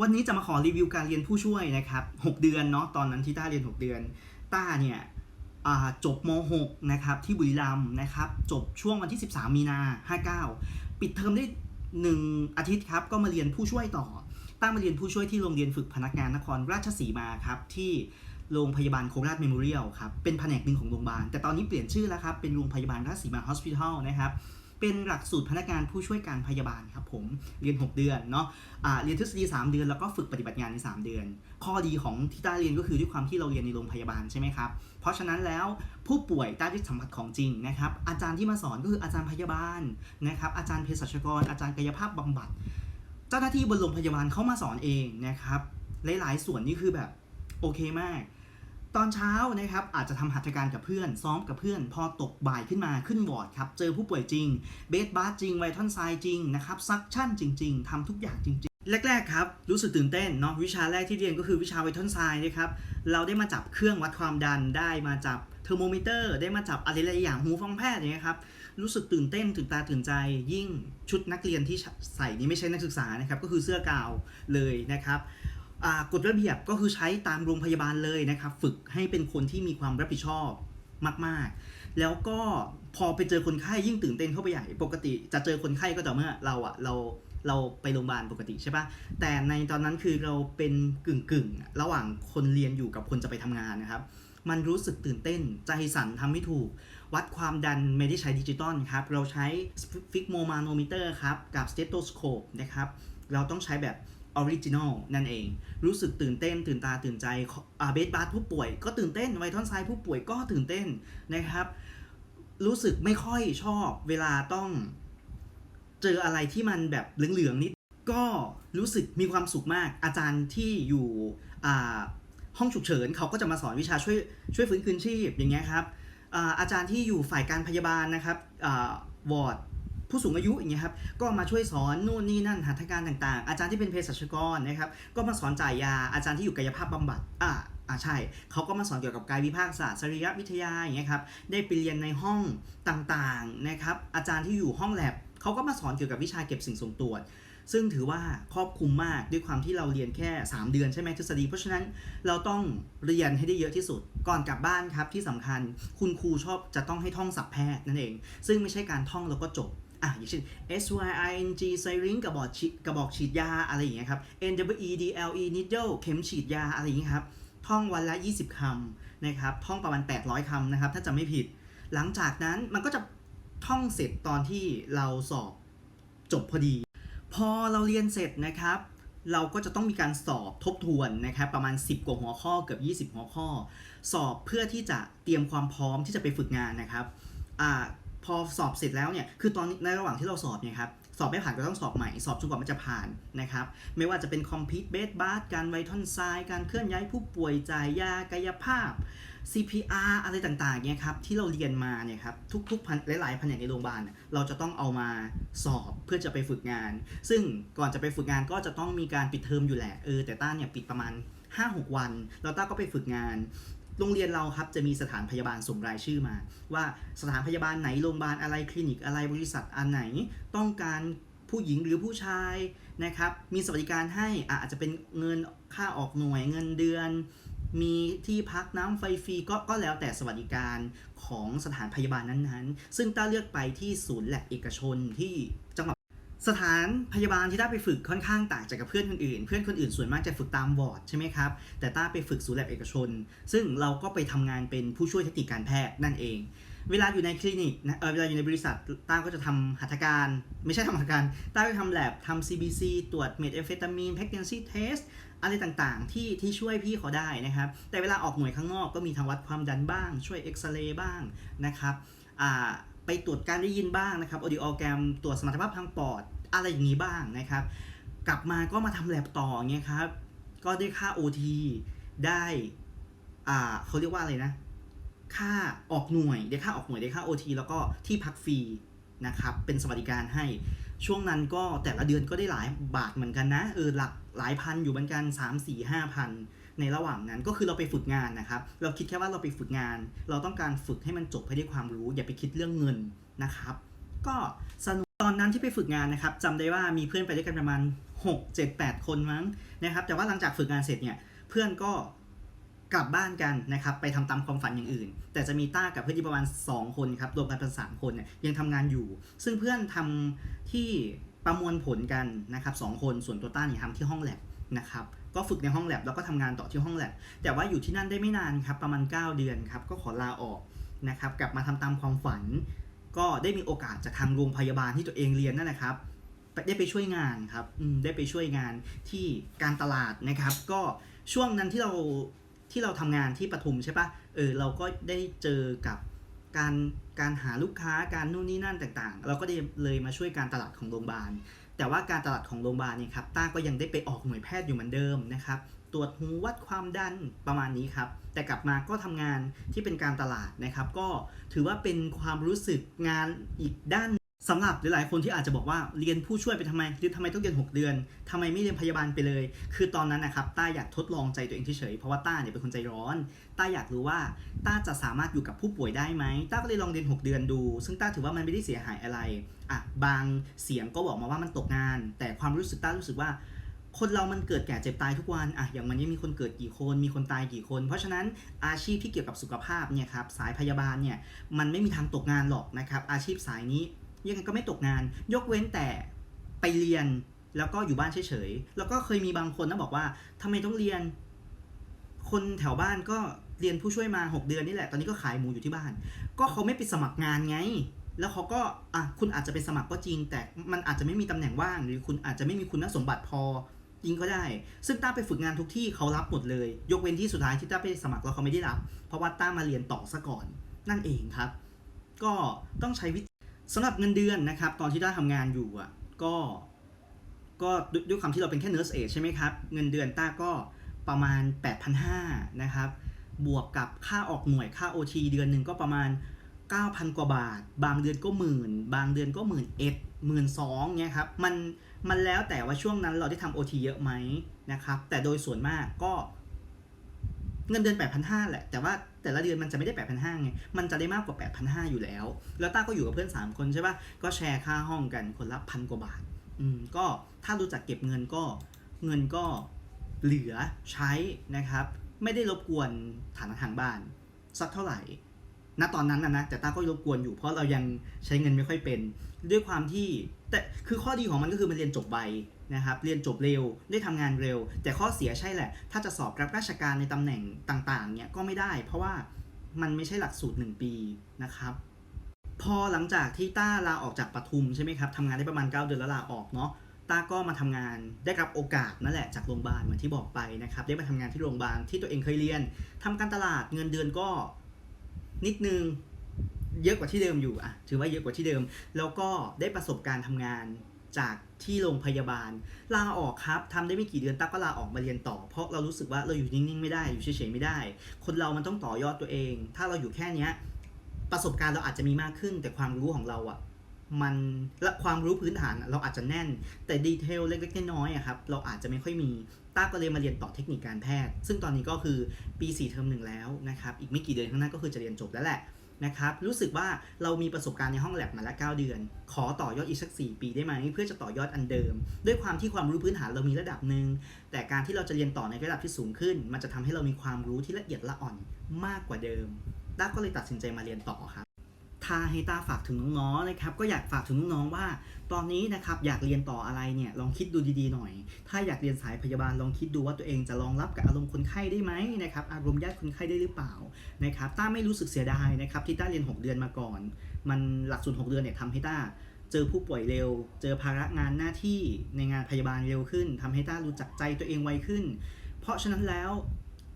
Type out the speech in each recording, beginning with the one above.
วันนี้จะมาขอรีวิวการเรียนผู้ช่วยนะครับ6เดือนเนาะตอนนั้นที่ต้าเรียน 6 เดือน ต้าเนี่ยจบม .6 นะครับที่บุรีรัมย์นะครับจบช่วงวันที่ 13 มีนา59 ปิดเทอมได้1อาทิตย์ครับก็มาเรียนผู้ช่วยต่อต้ามาเรียนผู้ช่วยที่โรงเรียนฝึกพนักงานนครราชสีมาครับที่โรงพยาบาลโคราชเมโมเรียลครับเป็นแผนกหนึ่งของโรงพยาบาล แต่ตอนนี้เปลี่ยนชื่อแล้วครับเป็นโรงพยาบาลราชสีมาฮอสพิทอลนะครับ เป็นหลักสูตรพนักงานผู้ช่วยการพยาบาลครับผม เรียน 6 เดือนเนาะอ่าเรียนทฤษฎี3 เดือนแล้วก็ฝึกปฏิบัติงานใน 3 เดือน ข้อดีของที่ต้าเรียนก็คือด้วยความที่เราเรียนในโรงพยาบาลใช่ไหมครับ เพราะฉะนั้นแล้วผู้ป่วยต้าได้สัมผัสของจริงนะครับ อาจารย์ที่มาสอนก็คืออาจารย์พยาบาลนะครับ อาจารย์เภสัชกร อาจารย์กายภาพบำบัด เจ้าหน้าที่บนโรงพยาบาลเขามาสอนเองนะครับ หลาย ๆ ส่วนนี่คือแบบโอเคมาก ตอนเช้านะครับอาจจะทำหัตถการกับเพื่อน ซ้อมกับเพื่อน พอตกบ่ายขึ้นมาขึ้นวอร์ดครับ เจอผู้ป่วยจริง เบสบาร์จริงไวทอนไซจริงนะครับซักชั่นจริง ๆทำทุกอย่างจริง ๆ แรก ๆ ครับ รู้สึกตื่นเต้นเนาะวิชาแรกที่เรียนก็คือวิชาไวทอนไซนะครับเราได้มาจับเครื่องวัดความดันได้มาจับเทอร์โมมิเตอร์ได้มาจับอะไรหลายๆอย่างหูฟังแพทย์อย่างเงี้ยครับรู้สึกตื่นเต้นตื่นตาตื่นใจ ยิ่งชุดนักเรียนที่ใส่นี่ไม่ใช่นักศึกษานะครับก็คือเสื้อกาวเลยนะครับ กฎระเบียบก็คือใช้ตามโรงพยาบาลเลยนะครับ ฝึกให้เป็นคนที่มีความรับผิดชอบมาก ๆ แล้วก็พอไปเจอคนไข้ยิ่งตื่นเต้นเข้าไปใหญ่ปกติ จะเจอคนไข้ก็ต่อเมื่อเราอะเราเราไปโรงพยาบาลปกติใช่ปะแต่ในตอนนั้นคือเราเป็นกึ่งกึ่งระหว่างคนเรียนอยู่กับคนจะไปทำงานนะครับ มันรู้สึกตื่นเต้นใจสั่นทำไม่ถูก วัดความดันไม่ได้ใช้ดิจิตอลครับ เราใช้ฟิกโมมาโนมิเตอร์ครับ กับสเตโตสโคปนะครับ เราต้องใช้แบบ ออริจินอลนั่นเอง รู้สึกตื่นเต้น ตื่นตาตื่นใจอาเบสบาร์ผู้ป่วยก็ตื่นเต้นไวทอนไซด์ผู้ป่วยก็ตื่นเต้นนะครับ รู้สึกไม่ค่อยชอบเวลาต้องเจออะไรที่มันแบบเหลืองๆนิด ก็รู้สึกมีความสุขมากอาจารย์ที่อยู่ห้องฉุกเฉินเขาก็จะมาสอนวิชาช่วยช่วยฟื้นคืนชีพอย่างเงี้ยครับอาจารย์ที่อยู่ฝ่ายการพยาบาลนะครับวอร์ด ผู้สูงอายุอย่างเงี้ยครับก็มาช่วยสอนนู่นนี่นั่นหัตถการต่างๆ อาจารย์ที่เป็นเภสัชกรนะครับก็มาสอนจ่ายยาอาจารย์ที่อยู่กายภาพบำบัดอ่าอ่าใช่เขาก็มาสอนเกี่ยวกับกายวิภาคศาสตร์สรีรวิทยาอย่างเงี้ยครับได้ไปเรียนในห้องต่างๆนะครับอาจารย์ที่อยู่ห้องแลบเขาก็มาสอนเกี่ยวกับวิชาเก็บสิ่งส่งตรวจซึ่งถือว่าครอบคลุมมากด้วยความที่เราเรียนแค่ 3 เดือนใช่ไหมทฤษฎี เพราะฉะนั้นเราต้องเรียนให้ได้เยอะที่สุด ก่อนกลับบ้านครับที่สำคัญคุณครูชอบจะต้องให้ท่องศัพท์แพทย์นั่นเอง ซึ่งไม่ใช่การท่องแล้วก็จบ อะอย่างเช่น S Y I N G ไซริงกระบอกฉีดกระบอกฉีดยาอะไรอย่างเงี้ยครับ N W E D L E needle เข็มฉีดยาอะไรอย่างเงี้ยครับ ท่องวันละ 20คำนะครับ ท่องประมาณ 800คำนะครับ ถ้าจะไม่ผิด หลังจากนั้นมันก็จะท่องเสร็จตอนที่เราสอบจบพอดี พอเราเรียนเสร็จนะครับเราก็จะต้องมีการสอบทบทวนนะครับประมาณ 10 กว่าหัวข้อเกือบ 20 หัวข้อ สอบเพื่อที่จะเตรียมความพร้อมที่จะไปฝึกงานนะครับอ่า พอสอบเสร็จแล้วเนี่ยคือตอนในระหว่างที่เราสอบเนี่ยครับสอบไม่ผ่านก็ต้องสอบใหม่ สอบจนกว่ามันจะผ่านนะครับ ไม่ว่าจะเป็นคอมพิวต์เบสบาร์การไวทอนไซด์การเคลื่อนย้ายผู้ป่วยจ่ายยากายภาพ CPR อะไรต่างๆเนี่ยครับที่เราเรียนมาเนี่ยครับทุกๆพันหลายๆแผนกในโรงพยาบาลเนี่ยเราจะต้องเอามาสอบเพื่อจะไปฝึกงาน ซึ่งก่อนจะไปฝึกงานก็จะต้องมีการปิดเทอมอยู่แหละเออแต่ต้าเนี่ยปิดประมาณ5-6 วัน แล้วต้าก็ไปฝึกงาน โรงเรียนเราครับจะมีสถานพยาบาลส่งรายชื่อมา ว่าสถานพยาบาลไหนโรงพยาบาลอะไรคลินิกอะไรบริษัทอันไหนต้องการผู้หญิงหรือผู้ชายนะครับ มีสวัสดิการให้อาจจะเป็นเงินค่าออกหน่วยเงินเดือน มีที่พักน้ำไฟฟรีก็ก็แล้วแต่สวัสดิการของสถานพยาบาลนั้นๆ ซึ่งต้าเลือกไปที่ศูนย์แลบเอกชนที่จังหวัด สถานพยาบาลที่ต้าไปฝึกค่อนข้างต่างจากกับเพื่อนคนอื่น เพื่อนคนอื่นส่วนมากจะฝึกตามวอร์ดใช่ไหมครับ แต่ต้าไปฝึกศูนย์แลบเอกชน ซึ่งเราก็ไปทำงานเป็นผู้ช่วยเทคนิคการแพทย์นั่นเอง เวลาอยู่ในคลินิกนะเออเวลาอยู่ในบริษัทต้าก็จะทำหัตถการ ไม่ใช่ทำหัตถการต้าก็ทำแลบทำ CBC ตรวจเมทแอมเฟตามีน pregnancy test อะไรต่างๆ ที่ที่ช่วยพี่เขาได้นะครับ แต่เวลาออกหน่วยข้างนอกก็มีทางวัดความดันบ้าง ช่วยเอ็กซเรย์บ้างนะครับอ่า ไปตรวจการได้ยินบ้างนะครับออดิโอแกรมตรวจสมรรถภาพทางปอดอะไรอย่างนี้บ้างนะครับ กลับมาก็มาทำแลบต่อเงี้ยครับ ก็ได้ค่า OT ได้อ่าเขาเรียกว่าอะไรนะ ค่าออกหน่วยได้ค่าออกหน่วยได้ค่า OT แล้วก็ที่พักฟรีนะครับเป็นสวัสดิการให้ช่วงนั้นก็แต่ละเดือนก็ได้หลายบาทเหมือนกันนะเออหลักหลายพันอยู่เหมือนกัน 3 4 5พัน ในระหว่างนั้นก็คือเราไปฝึกงานนะครับ เราคิดแค่ว่าเราไปฝึกงาน เราต้องการฝึกให้มันจบให้ได้ความรู้ อย่าไปคิดเรื่องเงินนะครับ ก็สนุกตอนนั้นที่ไปฝึกงานนะครับจำได้ว่ามีเพื่อนไปด้วยกันประมาณ 6 7 8 คนมั้งนะครับ แต่ว่าหลังจากฝึกงานเสร็จเนี่ยเพื่อนก็กลับบ้านกันนะครับไปทำตามความฝันอย่างอื่น แต่จะมีต้ากับเพื่อนที่ประมาณ 2 คนครับรวมกันเป็น3คนเนี่ยยังทำงานอยู่ ซึ่งเพื่อนทำที่ประมวลผลกันนะครับสองคนส่วนตัวต้าเนี่ยทำที่ห้องแลบ นะครับก็ฝึกในห้องแลบแล้วก็ทำงานต่อที่ห้องแลบแต่ว่าอยู่ที่นั่นได้ไม่นานครับประมาณ 9 เดือนครับก็ขอลาออกนะครับกลับมาทำตามความฝัน ก็ได้มีโอกาสจากทางโรงพยาบาลที่ตัวเองเรียนนั่นแหละครับได้ไปช่วยงานครับได้ไปช่วยงานที่การตลาดนะครับ ก็ช่วงนั้นที่เราที่เราทำงานที่ปทุมใช่ปะเออเราก็ได้เจอกับการการหาลูกค้าการนู่นนี่นั่นต่างๆ เราก็ได้เลยมาช่วยการตลาดของโรงพยาบาล แต่ว่าการตลาดของโรงพยาบาลเนี่ยครับต้าก็ยังได้ไปออกหน่วยแพทย์อยู่เหมือนเดิมนะครับตรวจหูวัดความดันประมาณนี้ครับ แต่กลับมาก็ทำงานที่เป็นการตลาดนะครับ ก็ถือว่าเป็นความรู้สึกงานอีกด้านสำหรับหลายๆคนที่อาจจะบอกว่าเรียนผู้ช่วยไปทำไมเรียนทำไมต้องเรียน 6 เดือนทำไมไม่เรียนพยาบาลไปเลย คือตอนนั้นนะครับต้าอยากทดลองใจตัวเองเฉยๆเพราะว่าต้าเนี่ยเป็นคนใจร้อนต้าอยากรู้ว่าต้าจะสามารถอยู่กับผู้ป่วยได้ไหมต้าก็เลยลองเรียน 6 เดือนดู ซึ่งต้าถือว่ามันไม่ได้เสียหายอะไรอะ บางเสียงก็บอกมาว่ามันตกงาน แต่ความรู้สึกต้ารู้สึกว่า คนเรามันเกิดแก่เจ็บตายทุกวันอะอย่างมันนี้มีคนเกิดกี่คน มีคนตายกี่คน เพราะฉะนั้นอาชีพที่เกี่ยวกับสุขภาพเนี่ยครับสายพยาบาลเนี่ยมันไม่มีทางตกงานหรอกนะครับ อาชีพสายนี้ยังไงก็ไม่ตกงาน ยกเว้นแต่ไปเรียนแล้วก็อยู่บ้านเฉยๆ แล้วก็เคยมีบางคนนะบอกว่าทำไมต้องเรียน คนแถวบ้านก็เรียนผู้ช่วยมา 6 เดือนนี่แหละ ตอนนี้ก็ขายหมูอยู่ที่บ้าน ก็เขาไม่ไปสมัครงานไง แล้วเขาก็อะคุณอาจจะไปสมัครก็จริง แต่มันอาจจะไม่มีตำแหน่งว่าง หรือคุณอาจจะไม่มีคุณสมบัติพอจริงก็ได้ ซึ่งต้าไปฝึกงานทุกที่เขารับหมดเลย ยกเว้นที่สุดท้ายที่ต้าไปสมัครแล้วเขาไม่ได้รับ เพราะว่าต้ามาเรียนต่อซะก่อน นั่นเองครับ ก็ต้องใช้วิสำหรับเงินเดือนนะครับ ตอนที่ต้าทำงานอยู่อะก็ก็ด้วยความที่เราเป็นแค่เน r ร์สเอใช่ไหมครับ เงินเดือนต้าก็ประมาณ 8,500นะครับบวกกับค่าออกหน่วยค่า OT เดือนหนึ่งก็ประมาณ 9,000 กว่าบาท บางเดือนก็หมื่น บางเดือนก็หมื่นเอ็ดหมื่นสองเนี่ยครับ มัน มันแล้วแต่ว่าช่วงนั้นเราได้ทำ OT เยอะไหมนะครับ แต่โดยส่วนมากก็ เงินเดือน 8,500 แหละ แต่ว่าแต่ละเดือนมันจะไม่ได้ 8,500 ไง มันจะได้มากกว่า 8,500 อยู่แล้ว แล้วต้าก็อยู่กับเพื่อน 3 คนใช่ปะก็แชร์ค่าห้องกันคนละพันกว่าบาท อืม ก็ถ้ารู้จักเก็บเงินก็ เงินก็เหลือใช้นะครับ ไม่ได้รบกวนฐานะทางบ้าน สักเท่าไหร่ ณตอนนั้นนะนะแต่ต้าก็รบกวนอยู่เพราะเรายังใช้เงินไม่ค่อยเป็น ด้วยความที่แต่คือข้อดีของมันก็คือมันเรียนจบไวนะครับเรียนจบเร็วได้ทำงานเร็ว แต่ข้อเสียใช่แหละ ถ้าจะสอบรับราชการในตำแหน่งต่างๆเนี่ยก็ไม่ได้ เพราะว่ามันไม่ใช่หลักสูตร 1 ปีนะครับพอหลังจากที่ต้าลาออกจากปทุมใช่ไหมครับทำงานได้ประมาณ 9 เดือนแล้วลาออกเนาะต้าก็มาทำงานได้รับโอกาสนั่นแหละจากโรงพยาบาลเหมือนที่บอกไปนะครับได้มาทำงานที่โรงพยาบาลที่ตัวเองเคยเรียนทำการตลาดเงินเดือนก็ นิดนึงเยอะกว่าที่เดิมอยู่อะถือว่าเยอะกว่าที่เดิม แล้วก็ได้ประสบการณ์ทำงานจากที่โรงพยาบาล ลาออกครับทำได้ไม่กี่เดือนต้าก็ลาออกมาเรียนต่อ เพราะเรารู้สึกว่าเราอยู่นิ่งๆไม่ได้อยู่เฉยๆไม่ได้ คนเรามันต้องต่อยอดตัวเอง ถ้าเราอยู่แค่เนี้ยประสบการณ์เราอาจจะมีมากขึ้น แต่ความรู้ของเราอะ มันและความรู้พื้นฐานเราอาจจะแน่น แต่ดีเทลเล็กๆน้อยๆครับเราอาจจะไม่ค่อยมีต้าก็เลยมาเรียนต่อเทคนิคการแพทย์ ซึ่งตอนนี้ก็คือปี4เทอมหนึ่งแล้วนะครับอีกไม่กี่เดือนข้างหน้าก็คือจะเรียนจบแล้วแหละนะครับรู้สึกว่าเรามีประสบการณ์ในห้องแลบมาแล้ว9เดือน ขอต่อยอดอีกสัก 4 ปีได้ไหมเพื่อจะต่อยอดอันเดิม ด้วยความที่ความรู้พื้นฐานเรามีระดับหนึ่งแต่การที่เราจะเรียนต่อในระดับที่สูงขึ้น มันจะทำให้เรามีความรู้ที่ละเอียดละอ่อนมากกว่าเดิมต้าก็เลยตัดสินใจมาเรียนต่อครับ ถ้าให้ตาฝากถึงน้องๆนะครับก็อยากฝากถึงน้องๆว่า ตอนนี้นะครับอยากเรียนต่ออะไรเนี่ยลองคิดดูดีๆหน่อย ถ้าอยากเรียนสายพยาบาลลองคิดดูว่าตัวเองจะรองรับกับอารมณ์คนไข้ได้ไหมนะครับอารมณ์ญาติคนไข้ได้หรือเปล่านะครับต้าไม่รู้สึกเสียดายนะครับที่ต้าเรียน 6 เดือนมาก่อน มันหลักสูตร6เดือนเนี่ยทำให้ต้าเจอผู้ป่วยเร็ว เจอภาระงานหน้าที่ในงานพยาบาลเร็วขึ้นทำให้ต้ารู้จักใจตัวเองไวขึ้น เพราะฉะนั้นแล้ว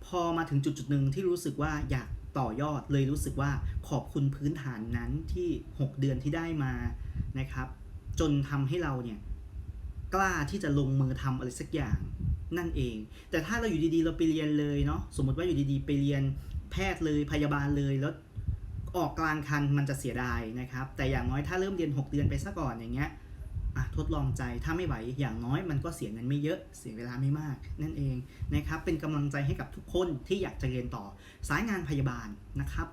พอมาถึงจุดจุดหนึ่งที่รู้สึกว่าอยาก ต่อยอดเลยรู้สึกว่าขอบคุณพื้นฐานนั้นที่ 6 เดือนที่ได้มานะครับ จนทำให้เราเนี่ยกล้าที่จะลงมือทำอะไรสักอย่างนั่นเอง แต่ถ้าเราอยู่ดีๆ เราไปเรียนเลยเนาะสมมติว่าอยู่ดีๆ ไปเรียนแพทย์เลยพยาบาลเลยแล้วออกกลางคันมันจะเสียดายนะครับ แต่อย่างน้อยถ้าเริ่มเรียน 6 เดือนไปซะก่อนอย่างเงี้ย อะทดลองใจถ้าไม่ไหวอย่างน้อยมันก็เสียเงินไม่เยอะเสียเวลาไม่มาก นั่นเองนะครับเป็นกำลังใจให้กับทุกคนที่อยากจะเรียนต่อสายงานพยาบาลนะครับ